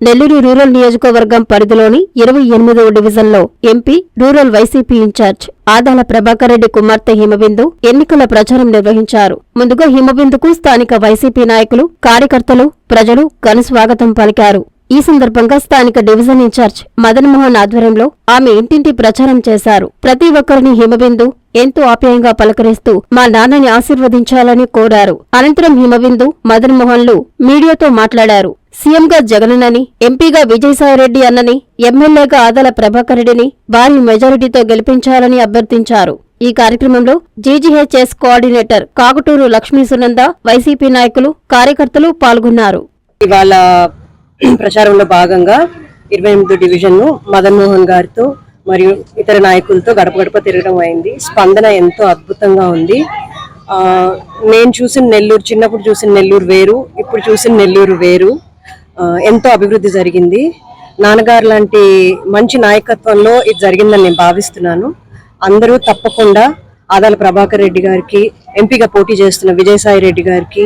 Nellore rural నియోజకవర్గం పరిధిలోని ఇరవై ఎనిమిదవ డివిజన్లో MP rural YCP incharge Adala Prabhakar Reddy కుమార్తె హిమబిందు ఎన్నికల ప్రచారం నిర్వహించారు. ముందుగా హిమబిందుకు స్థానిక వైసీపీ నాయకులు కార్యకర్తలు ప్రజలు ఘనస్వాగతం పలికారు. ఈ సందర్భంగా స్థానిక డివిజన్ ఇన్ఛార్జ్ మదన్మోహన్ ఆధ్వర్యంలో ఆమె ఇంటింటి ప్రచారం చేశారు. ప్రతి ఒక్కరిని హిమబిందు ఎంతో ఆప్యాయంగా పలకరిస్తూ మా నాన్నని ఆశీర్వదించాలని కోరారు. అనంతరం హిమబిందు మదన్మోహన్లు మీడియాతో మాట్లాడారు. సీఎంగా జగనన్నని ఎంపీగా విజయసాయిరెడ్డి అన్నని ఎమ్మెల్యేగా ఆదల ప్రభాకర్ రెడ్డిని భారీ మెజారిటీతో గెలిపించాలని అభ్యర్థించారు. ఈ కార్యక్రమంలో GGHS coordinator Kakuturu Lakshmi Sunanda YCP నాయకులు కార్యకర్తలు పాల్గొన్నారు. ఇవాళ ప్రచారంలో భాగంగా ఇరవై ఎనిమిది డివిజన్ను మదన్ మోహన్ గారితో మరియు ఇతర నాయకులతో గడప గడప తిరగడం అయింది. స్పందన ఎంతో అద్భుతంగా ఉంది. నేను చూసిన నెల్లూరు చిన్నప్పుడు చూసిన నెల్లూరు వేరు ఇప్పుడు చూసిన నెల్లూరు వేరు. ఎంతో అభివృద్ధి జరిగింది. నాన్నగారు లాంటి మంచి నాయకత్వంలో ఇది జరిగిందని నేను భావిస్తున్నాను. అందరూ తప్పకుండా ఆదాల ప్రభాకర్ రెడ్డి గారికి ఎంపీగా పోటీ చేస్తున్న విజయసాయి రెడ్డి గారికి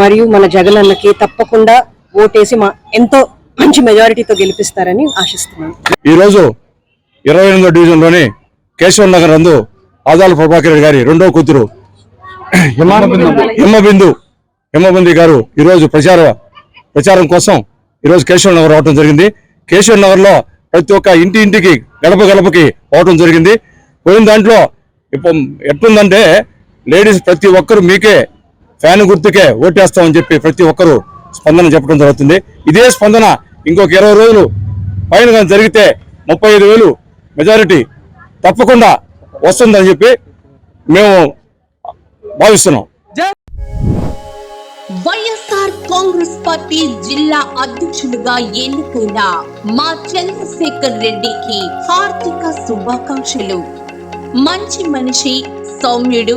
మరియు మన జగన్ అన్నకి తప్పకుండా ఓటేసి మా ఎంతో మంచి మెజారిటీతో గెలిపిస్తారని ఆశిస్తున్నాను. ఈరోజు ఇరవై ఎనిమిదో డివిజన్లోని కేశవ నగర్ నందు ఆదాల ప్రభాకర్ రెడ్డి గారి రెండో కూతురు హిమ్మబిందు హిమ్మబిందు గారు ఈరోజు ప్రచార ప్రచారం కోసం ఈరోజు కేశవ నగర్ రావడం జరిగింది. కేశవ నగర్లో ప్రతి ఒక్క ఇంటి ఇంటికి గడప గడపకి పోవటం జరిగింది. పోయిన దాంట్లో ఇప్పుడు ఎట్లుందంటే లేడీస్ ప్రతి ఒక్కరు మీకే ఫ్యాన్ గుర్తుకే ఓటేస్తామని చెప్పి ప్రతి ఒక్కరు స్పందన చెప్పడం జరుగుతుంది. ఇదే స్పందన ఇంకొక ఇరవై రోజులు పైన కానీ జరిగితే ముప్పై ఐదు వేలు మెజారిటీ తప్పకుండా వస్తుందని చెప్పి మేము భావిస్తున్నాం. వైఎస్ఆర్ కాంగ్రెస్ పార్టీ జిల్లా అధ్యక్షులుగా ఎన్నుకున్న మా చంద్రశేఖర్ రెడ్డికి హార్దిక శుభాకాంక్షలు. మంచి మనిషి సౌమ్యుడు